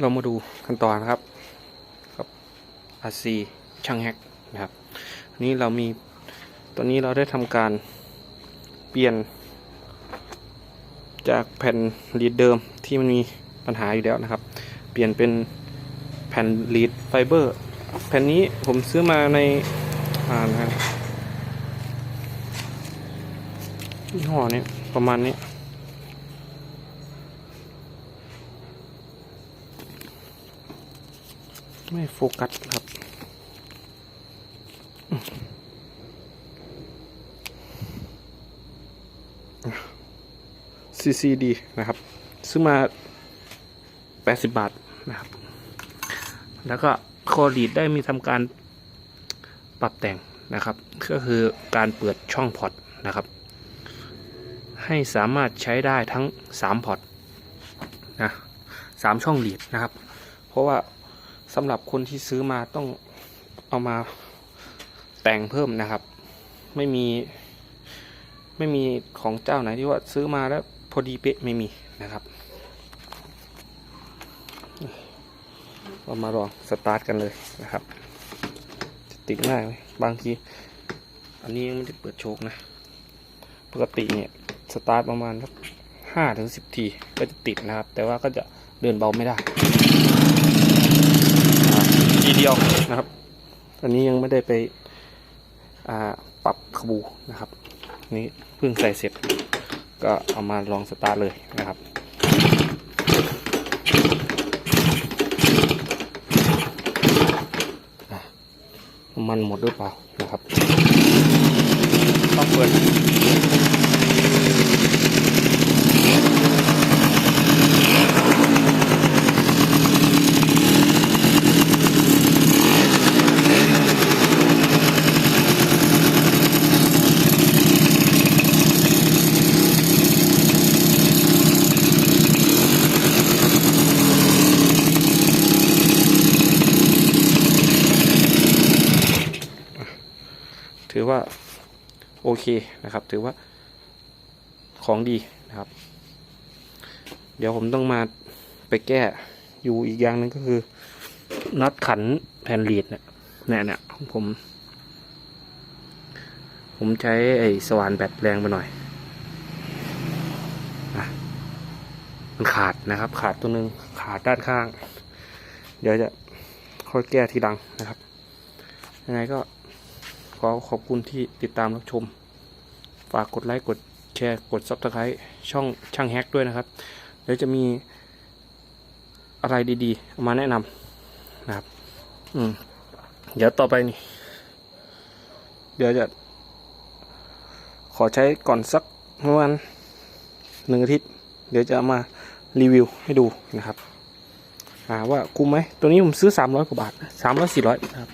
เรามาดูขั้นตอนนะครับกับอาซีช่างแฮกนะครับอันนี้เรามีตอนนี้เราได้ทำการเปลี่ยน จากแผ่นลีดเดิมที่มันมีปัญหาอยู่แล้วนะครับ เปลี่ยนเป็นแผ่นลีดไฟเบอร์แผ่นนี้ผมซื้อมาในอ่านะครับยี่ห้อนี้ประมาณนี้ ไม่โฟกัสครับ CCD นะครับ ซื้อมา 80 บาทนะครับ แล้วก็โคดีดได้มีทำการปรับแต่งนะครับ ก็คือการเปิดช่องพอร์ตนะครับ ให้สามารถใช้ได้ทั้ง 3 พอร์ตนะสามช่องลีดนะครับ เพราะว่า สำหรับคนที่ซื้อมาต้องเอามาแต่งเพิ่มนะครับ ไม่มี ไม่มีของเจ้าไหนที่ว่าซื้อมาแล้วพอดีเป๊ะไม่มีนะครับเรามาลองสตาร์ทกันเลยนะครับ จะติดง่ายไหมบางที อันนี้ยังไม่ได้เปิดโชคนะ ปกติเนี่ยสตาร์ทประมาณสักห้าถึงสิบทีก็จะติดนะครับ แต่ว่าก็จะเดินเบาไม่ได้ ทีเดียวนะครับอันนี้ยังไม่ได้ไปปรับขบูนะครับ นี่เพิ่งใส่เสร็จ ก็เอามาลองสตาร์ทเลยนะครับมันหมดหรือเปล่านะครับ ต้องเปิด ถือว่าโอเคนะครับ ถือว่าของดีนะครับ เดี๋ยวผมต้องมาไปแก้อยู่อีกอย่างนึงก็คือน็อตขันแผ่นลีดเนี่ยเนี่ยเนี่ยของผม ผมใช้ไอ้สว่านแบตแรงไปหน่อยมันขาดนะครับ ขาดตัวหนึ่งขาดด้านข้าง เดี๋ยวจะค่อยแก้ทีหลังนะครับ ยังไงก็ ขอขอบคุณที่ติดตามรับชม ฝากกดไลค์กดแชร์กด Subscribe ช่องช่างแฮกด้วยนะครับ เดี๋ยวจะมีอะไรดีๆ มาแนะนำนะครับ อืม เดี๋ยวต่อไปนี่ เดี๋ยวจะ ขอใช้ก่อนสักประมาณหนึ่งอาทิตย์ เดี๋ยวจะมารีวิวให้ดูนะครับ อ่าว่าคุ้มไหม ตัวนี้ผมซื้อ 300กว่าบาท300 400นะครับ